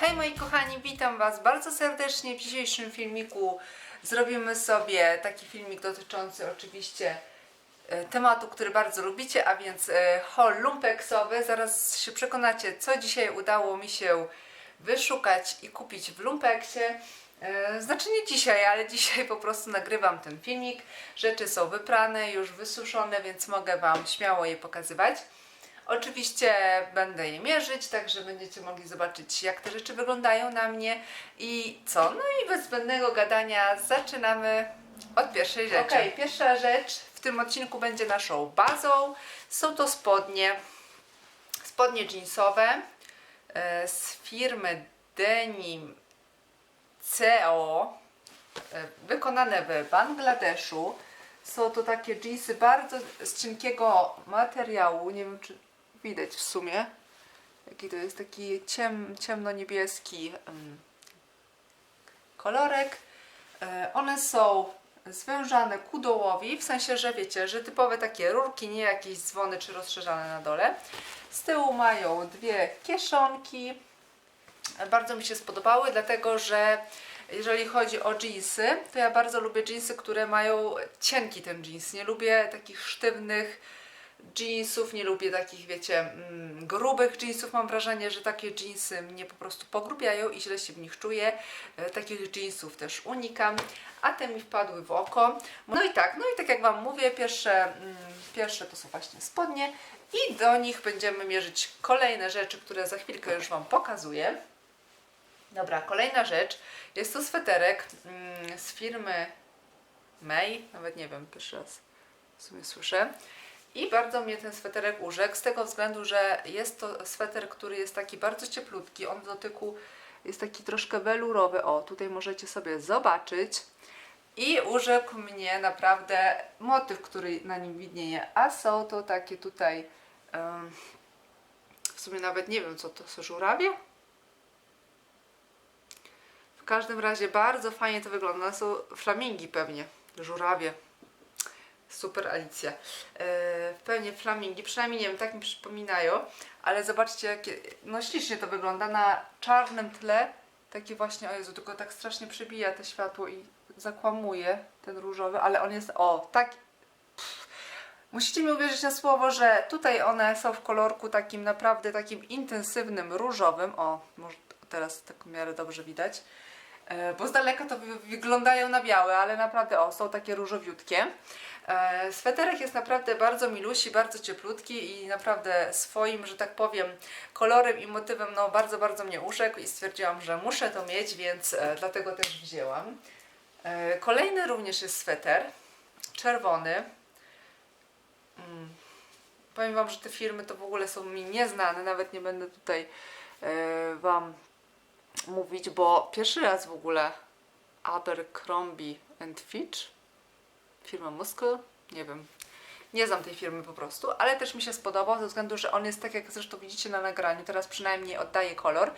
Hej moi kochani, witam Was bardzo serdecznie. W dzisiejszym filmiku zrobimy sobie taki filmik dotyczący oczywiście e, tematu, który bardzo lubicie, a więc e, haul lumpeksowy. Zaraz się przekonacie, co dzisiaj udało mi się wyszukać i kupić w lumpeksie. E, Znaczy nie dzisiaj, ale dzisiaj po prostu nagrywam ten filmik. Rzeczy są wyprane, już wysuszone, więc mogę Wam śmiało je pokazywać. Oczywiście będę je mierzyć, także będziecie mogli zobaczyć, jak te rzeczy wyglądają na mnie i co. No i bez zbędnego gadania zaczynamy od pierwszej rzeczy. Okej, pierwsza rzecz w tym odcinku będzie naszą bazą. Są to spodnie, spodnie jeansowe e, z firmy Denim CO, e, wykonane w Bangladeszu. Są to takie jeansy bardzo z cienkiego materiału. Nie wiem, czy widać w sumie. Jaki to jest taki ciem, ciemno-niebieski em, kolorek. E, One są zwężane ku dołowi, w sensie, że wiecie, że typowe takie rurki, nie jakieś dzwony czy rozszerzane na dole. Z tyłu mają dwie kieszonki. Bardzo mi się spodobały, dlatego że jeżeli chodzi o jeansy, to ja bardzo lubię jeansy, które mają cienki ten jeans. Nie lubię takich sztywnych jeansów, nie lubię takich, wiecie, mm, grubych jeansów. Mam wrażenie, że takie jeansy mnie po prostu pogrubiają i źle się w nich czuję. E, Takich jeansów też unikam, a te mi wpadły w oko. No i tak, no i tak jak Wam mówię, pierwsze, mm, pierwsze to są właśnie spodnie i do nich będziemy mierzyć kolejne rzeczy, które za chwilkę już Wam pokazuję. Dobra, kolejna rzecz. Jest to sweterek mm, z firmy May. Nawet nie wiem, pierwszy raz w sumie słyszę. I bardzo mnie ten sweterek urzekł z tego względu, że jest to sweter, który jest taki bardzo cieplutki. On w dotyku jest taki troszkę welurowy. O, tutaj możecie sobie zobaczyć. I urzekł mnie naprawdę motyw, który na nim widnieje. A są to takie tutaj, em, w sumie nawet nie wiem co to, są żurawie? W każdym razie bardzo fajnie to wygląda. Są flamingi pewnie, żurawie. Super Alicja. Yy, pewnie flamingi, przynajmniej nie wiem, tak mi przypominają, ale zobaczcie, jakie, no ślicznie to wygląda na czarnym tle. Taki właśnie, o Jezu, tylko tak strasznie przebija to światło i zakłamuje ten różowy, ale on jest, o, tak. Musicie mi uwierzyć na słowo, że tutaj one są w kolorku takim naprawdę takim intensywnym, różowym. O, może teraz tak miarę dobrze widać. E, Bo z daleka to wy- wyglądają na białe, ale naprawdę o, są takie różowiutkie. E, Sweterek jest naprawdę bardzo milusi, bardzo cieplutki i naprawdę swoim, że tak powiem, kolorem i motywem no bardzo, bardzo mnie urzekł i stwierdziłam, że muszę to mieć, więc e, dlatego też wzięłam. E, Kolejny również jest sweter, czerwony. Mm. Powiem Wam, że te firmy to w ogóle są mi nieznane, nawet nie będę tutaj Wam mówić, bo pierwszy raz w ogóle Abercrombie and Fitch, firma Muscle, nie wiem, nie znam tej firmy po prostu, ale też mi się spodobał ze względu, że on jest tak jak zresztą widzicie na nagraniu, teraz przynajmniej oddaje kolor,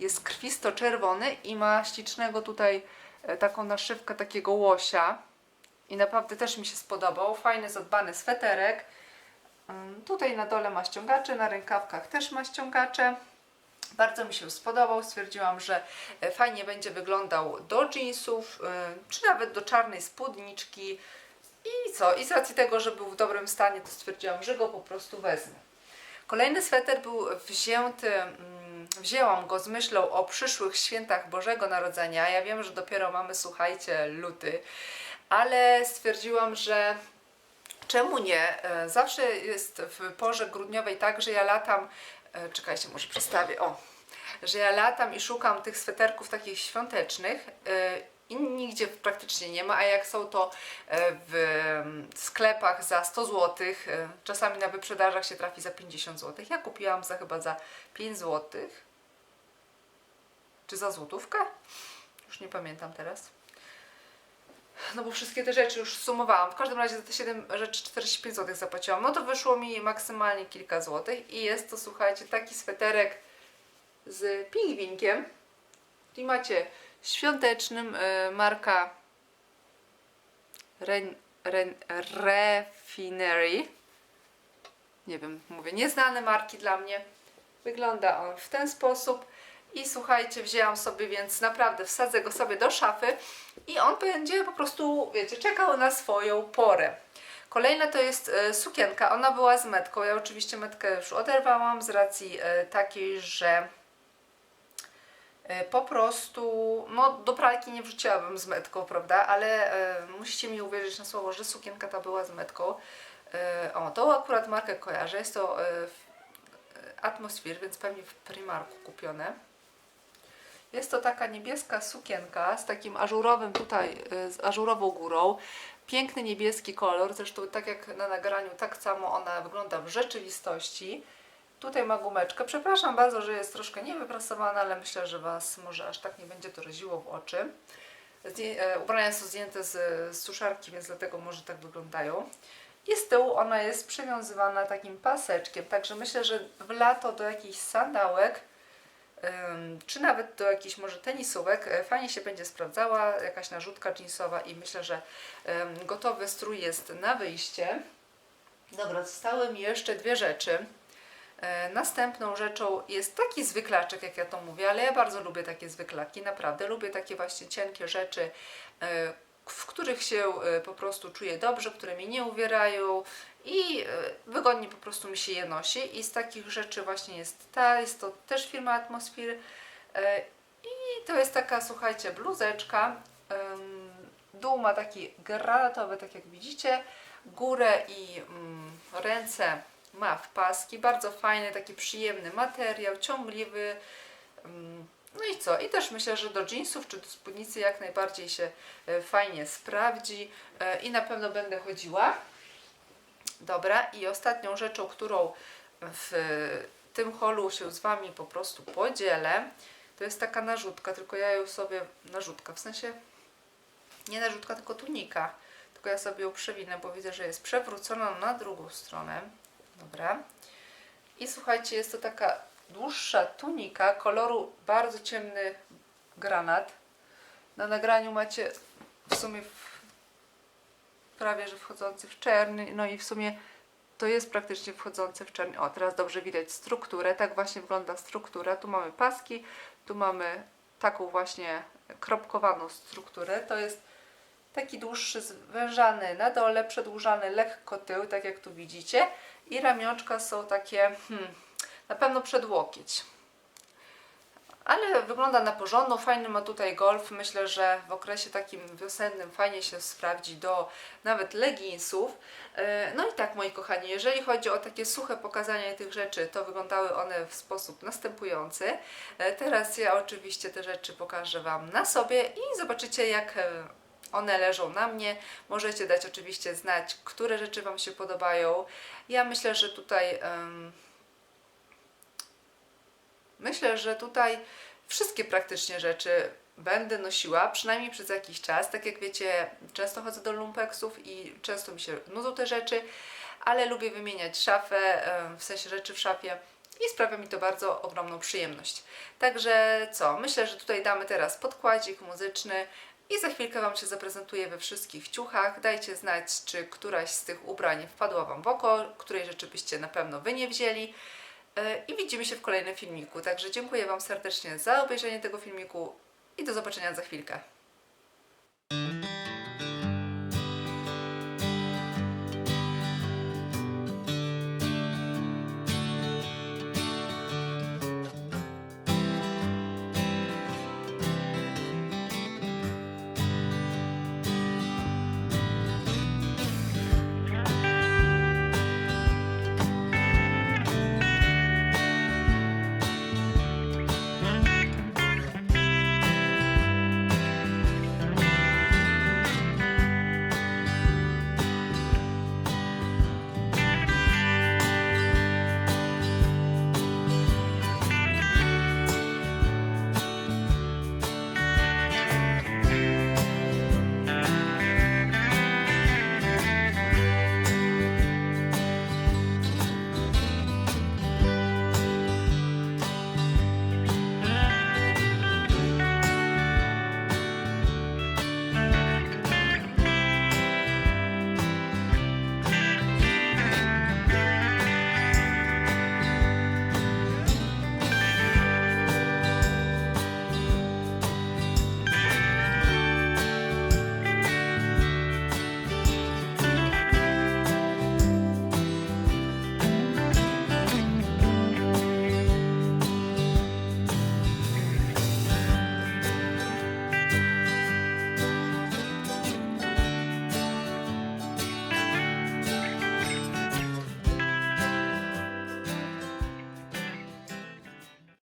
jest krwisto-czerwony i ma ślicznego tutaj e, taką naszywkę takiego łosia i naprawdę też mi się spodobał, fajny, zadbany sweterek, Ym, Tutaj na dole ma ściągacze, na rękawkach też ma ściągacze. Bardzo mi się spodobał. Stwierdziłam, że e, fajnie będzie wyglądał do jeansów, e, czy nawet do czarnej spódniczki. I co? I z racji tego, że był w dobrym stanie, to stwierdziłam, że go po prostu wezmę. Kolejny sweter był wzięty, mm, wzięłam go z myślą o przyszłych świętach Bożego Narodzenia. Ja wiem, że dopiero mamy, słuchajcie, luty, ale stwierdziłam, że Czemu nie? E, Zawsze jest w porze grudniowej tak, że ja latam, e, czekajcie, może przedstawię, o, że ja latam i szukam tych sweterków takich świątecznych e, nigdzie praktycznie nie ma, a jak są to e, w mm, sklepach za 100 zł, czasami na wyprzedażach się trafi za 50 zł. Ja kupiłam za chyba za 5 zł, czy za złotówkę? Już nie pamiętam teraz. No bo wszystkie te rzeczy już sumowałam. W każdym razie za te 7 rzeczy 45 zł zapłaciłam. No to wyszło mi maksymalnie kilka złotych i jest to, słuchajcie, taki sweterek z pingwinkiem. I macie świątecznym y, marka Refinery. Nie wiem, mówię, nieznane marki dla mnie. Wygląda on w ten sposób. I słuchajcie, wzięłam sobie, więc naprawdę wsadzę go sobie do szafy i on będzie po prostu, wiecie, czekał na swoją porę. Kolejna to jest e, sukienka. Ona była z metką. Ja oczywiście metkę już oderwałam z racji e, takiej, że e, po prostu, no do pralki nie wrzuciłabym z metką, prawda, ale e, musicie mi uwierzyć na słowo, że sukienka ta była z metką. E, o, tą akurat markę kojarzę, jest to e, e, Atmosphere, więc pewnie w Primarku kupione. Jest to taka niebieska sukienka z takim ażurowym tutaj, e, z ażurową górą. Piękny niebieski kolor, zresztą tak jak na nagraniu, tak samo ona wygląda w rzeczywistości. Tutaj ma gumeczkę. Przepraszam bardzo, że jest troszkę niewyprasowana, ale myślę, że Was może aż tak nie będzie to raziło w oczy. E, Ubrania są zdjęte z, z suszarki, więc dlatego może tak wyglądają. I z tyłu ona jest przywiązywana takim paseczkiem, także myślę, że w lato do jakichś sandałek, czy nawet do jakichś może tenisówek e, fajnie się będzie sprawdzała, jakaś narzutka jeansowa i myślę, że gotowy strój jest na wyjście. Dobra, zostały mi jeszcze dwie rzeczy. E, Następną rzeczą jest taki zwyklaczek, jak ja to mówię, ale ja bardzo lubię takie zwyklaki, naprawdę. Lubię takie właśnie cienkie rzeczy, e, w których się e, po prostu czuję dobrze, które mnie nie uwierają i wygodnie po prostu mi się je nosi. I z takich rzeczy właśnie jest ta, jest to też firma Atmosphere i to jest taka, słuchajcie, bluzeczka. Dół ma taki granatowy, tak jak widzicie, górę i mm, ręce ma w paski, bardzo fajny, taki przyjemny materiał, ciągliwy. mm, No i co? I też myślę, że do jeansów czy do spódnicy jak najbardziej się e, fajnie sprawdzi e, i na pewno będę chodziła. Dobra, i ostatnią rzeczą, którą w tym holu się z Wami po prostu podzielę, to jest taka narzutka, tylko ja ją sobie, narzutka, w sensie nie narzutka, tylko tunika. Tylko ja sobie ją przewinę, bo widzę, że jest przewrócona na drugą stronę. Dobra. I słuchajcie, jest to taka dłuższa tunika koloru bardzo ciemny granat. Na nagraniu macie w sumie w, prawie, że wchodzący w czerny, no i w sumie to jest praktycznie wchodzące w czerni. O, teraz dobrze widać strukturę. Tak właśnie wygląda struktura. Tu mamy paski, tu mamy taką właśnie kropkowaną strukturę. To jest taki dłuższy, zwężany na dole, przedłużany lekko tył, tak jak tu widzicie. I ramionczka są takie, hmm, na pewno przed łokieć. Ale wygląda na porządno, fajny ma tutaj golf. Myślę, że w okresie takim wiosennym fajnie się sprawdzi do nawet leginsów. E, No i tak, moi kochani, jeżeli chodzi o takie suche pokazanie tych rzeczy, to wyglądały one w sposób następujący. E, Teraz ja oczywiście te rzeczy pokażę Wam na sobie i zobaczycie, jak e, one leżą na mnie. Możecie dać oczywiście znać, które rzeczy Wam się podobają. Ja myślę, że tutaj. em, Myślę, że tutaj wszystkie praktycznie rzeczy będę nosiła, przynajmniej przez jakiś czas. Tak jak wiecie, często chodzę do lumpeksów i często mi się nudzą te rzeczy, ale lubię wymieniać szafę, w sensie rzeczy w szafie i sprawia mi to bardzo ogromną przyjemność. Także co, myślę, że tutaj damy teraz podkładzik muzyczny i za chwilkę Wam się zaprezentuję we wszystkich ciuchach. Dajcie znać, czy któraś z tych ubrań wpadła Wam w oko, której rzeczy byście na pewno Wy nie wzięli. E, I widzimy się w kolejnym filmiku. Także dziękuję Wam serdecznie za obejrzenie tego filmiku i do zobaczenia za chwilkę.